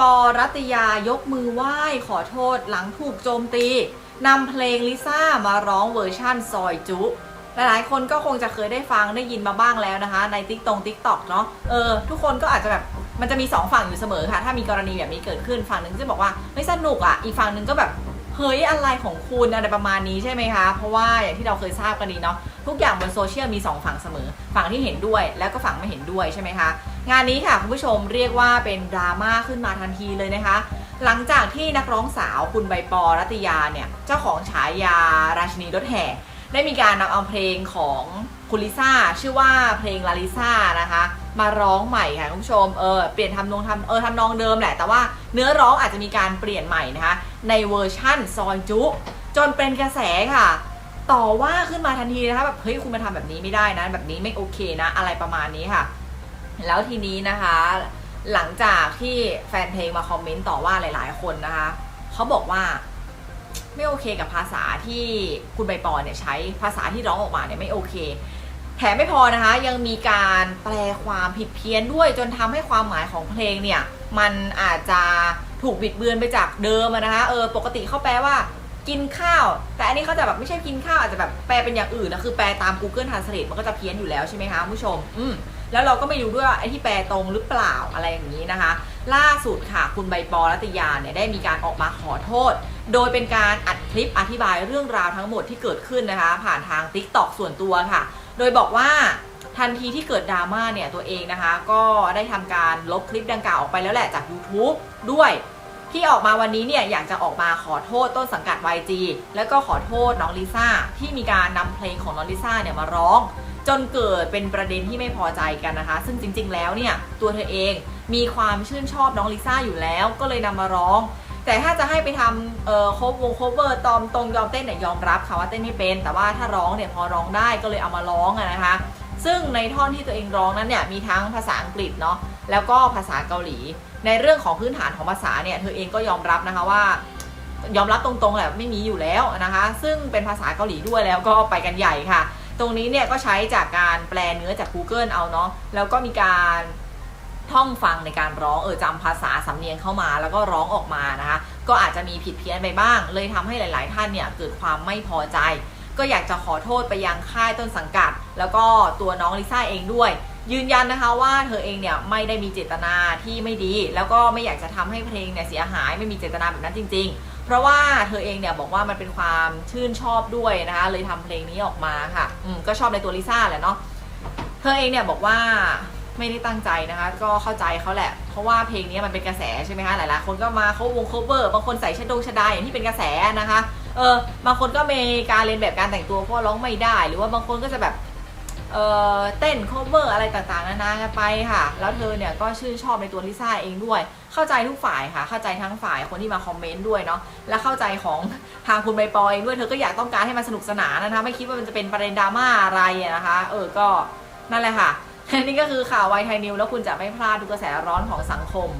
ปอรัตยายกมือไหว้ขอโทษหลังถูกโจมตีนำเพลงลิซ่ามาร้องเวอร์ชั่นซอยจุ หลายๆ คนก็คงจะเคยได้ฟังได้ยินมาบ้างแล้วนะคะ ในติ๊กตงติ๊กต็อกเนาะเออทุกคนก็อาจจะแบบมันจะมีสองฝั่งอยู่เสมอค่ะ ถ้ามีกรณีแบบนี้เกิดขึ้นฝั่งหนึ่งจะบอกว่าไม่สนุกอะ อีกฝั่งหนึ่งก็แบบเฮ้ยอะไรของคุณอะไรประมาณนี้ใช่ไหมคะ เพราะว่าอย่างที่เราเคยทราบกันดีเนาะทุกอย่างบนโซเชียลมีสองฝั่งเสมอ ฝั่งที่เห็นด้วยแล้วก็ฝั่งไม่เห็นด้วยใช่ไหมคะ งานนี้ค่ะคุณผู้ชมเรียกว่าเป็นดราม่าขึ้นมาทันทีเลยนะคะ หลังจากที่นักร้องสาวคุณใบปอรัตยาเนี่ย เจ้าของฉายาราชินีรถแห่ได้มีการนำเอาเพลงของคุณลิซ่าชื่อว่าเพลงลาลิซ่านะคะ มาร้องใหม่ค่ะคุณผู้ชมเออเปลี่ยนทำนองทำเออทำนองเดิมแหละ แต่ว่าเนื้อร้องอาจจะมีการเปลี่ยนใหม่นะคะ ในเวอร์ชั่นซอยจุ จนเป็นกระแสค่ะ ต่อว่าขึ้นมาทันทีนะคะแบบเฮ้ยคุณมาทำแบบนี้ไม่ได้นะ แบบนี้ไม่โอเคนะ อะไรประมาณนี้ค่ะ แล้วทีนี้นะคะ หลังจากที่แฟนเพลงมาคอมเมนต์ต่อว่าหลาย ๆ คนนะคะเขาบอกว่าไม่โอเคกับภาษาที่คุณใบปอเนี่ยใช้ภาษาที่ร้องออกมาเนี่ยไม่โอเค แถมไม่พอนะคะ ยังมีการแปลความผิดเพี้ยนด้วย จนทำให้ความหมายของเพลงเนี่ย มันอาจจะถูกบิดเบือนไปจากเดิมนะคะเออปกติเขาแปลว่ากินข้าว แต่อันนี้เขาจะแบบไม่ใช่กินข้าวอาจจะแบบแปลเป็นอย่างอื่นนะคือแปลตาม Google Translate มันก็จะเพี้ยนอยู่แล้วใช่ไหมคะผู้ชม อืม แล้วเราก็ไม่รู้ด้วยว่าไอ้ที่แปลตรงหรือเปล่าอะไรอย่างนี้นะคะ ล่าสุดค่ะคุณใบปอรัตยาเนี่ยได้มีการออกมาขอโทษ โดยเป็นการอัดคลิปอธิบายเรื่องราวทั้งหมดที่เกิดขึ้นนะคะ ผ่านทาง t ิ k t o k ส่วนตัวค่ะ โดยบอกว่าทันทีที่เกิดดราม่าเนี่ยตัวเองนะคะ ก็ได้ทำการลบคลิปดังกล่าวออกไปแล้วแหละจาก YouTube ด้วยที่ออกมาวันนี้เนี่ยอยากจะออกมาขอโทษต้นสังกัด YG แล้วก็ขอโทษน้องลิซ่าที่มีการนำเพลงของน้องลิซ่าเนี่ยมาร้อง จนเกิดเป็นประเด็นที่ไม่พอใจกันนะคะ ซึ่งจริง ๆ แล้วเนี่ยตัวเธอเองมีความชื่นชอบน้องลิซ่าอยู่แล้ว ก็เลยนำมาร้อง แต่ถ้าจะให้ไปทำเอ่อโควงโคเวอร์ตอมตรงยอมเต้นเนี่ยยอมรับค่ะว่าเต้นไม่เป็น แต่ว่าถ้าร้องเนี่ยพอร้องได้ก็เลยเอามาร้องอะนะคะ ซึ่งในท่อนที่ตัวเองร้องนั้นเนี่ยมีทั้งภาษาอังกฤษเนาะแล้วก็ภาษาเกาหลี ในเรื่องของพื้นฐานของภาษาเนี่ยเธอเองก็ยอมรับนะคะว่ายอมรับตรงๆแหละไม่มีอยู่แล้วนะคะ ซึ่งเป็นภาษาเกาหลีด้วยแล้วก็ไปกันใหญ่ค่ะ ตรงนี้เนี่ยก็ใช้จากการแปลเนื้อจาก Google เอาเนาะแล้วก็มีการท่องฟังในการร้องเออจำภาษาสำเนียงเข้ามาแล้วก็ร้องออกมานะคะ ก็อาจจะมีผิดเพี้ยนไปบ้าง เลยทำให้หลาย ๆ ท่านเนี่ยเกิดความไม่พอใจ ก็อยากจะขอโทษไปยังค่ายต้นสังกัด แล้วก็ตัวน้องลิซ่าเองด้วย ยืนยันนะคะว่าเธอเองเนี่ยไม่ได้มีเจตนาที่ไม่ดี แล้วก็ไม่อยากจะทำให้เพลงเนี่ยเสียหายไม่มีเจตนาแบบนั้นจริง ๆ เพราะว่าเธอเองเนี่ยบอกว่ามันเป็นความชื่นชอบด้วยนะคะ เลยทำเพลงนี้ออกมาค่ะอืมก็ชอบในตัวลิซ่าแหละเนาะเธอเองเนี่ยบอกว่าไม่ได้ตั้งใจนะคะ ก็เข้าใจเขาแหละ เพราะว่าเพลงนี้มันเป็นกระแสใช่ไหมคะหลายๆ คนก็มาเขาวง cover บางคนใส่ชดงชดาอย่างที่เป็นกระแสนะคะ เออบางคนก็มีการเรียนแบบการแต่งตัวเพราะร้องไม่ได้ หรือว่าบางคนก็จะแบบ เออเต้น cover อะไรต่างๆนานากันไปค่ะ แล้วเธอเนี่ยก็ชื่นชอบในตัวลิซ่าเองด้วย เข้าใจทุกฝ่ายค่ะ เข้าใจทั้งฝ่ายคนที่มาคอมเมนต์ด้วยเนาะ และเข้าใจของทางคุณใบปอยเองด้วย เธอก็อยากต้องการให้มันสนุกสนานนะคะ ไม่คิดว่ามันจะเป็นประเด็นดราม่าอะไรนะคะ เออ ก็นั่นแหละค่ะ นี่ก็คือข่าวไวไทยนิวแล้วคุณจะไม่พลาดทุกกระแสร้อนของสังคม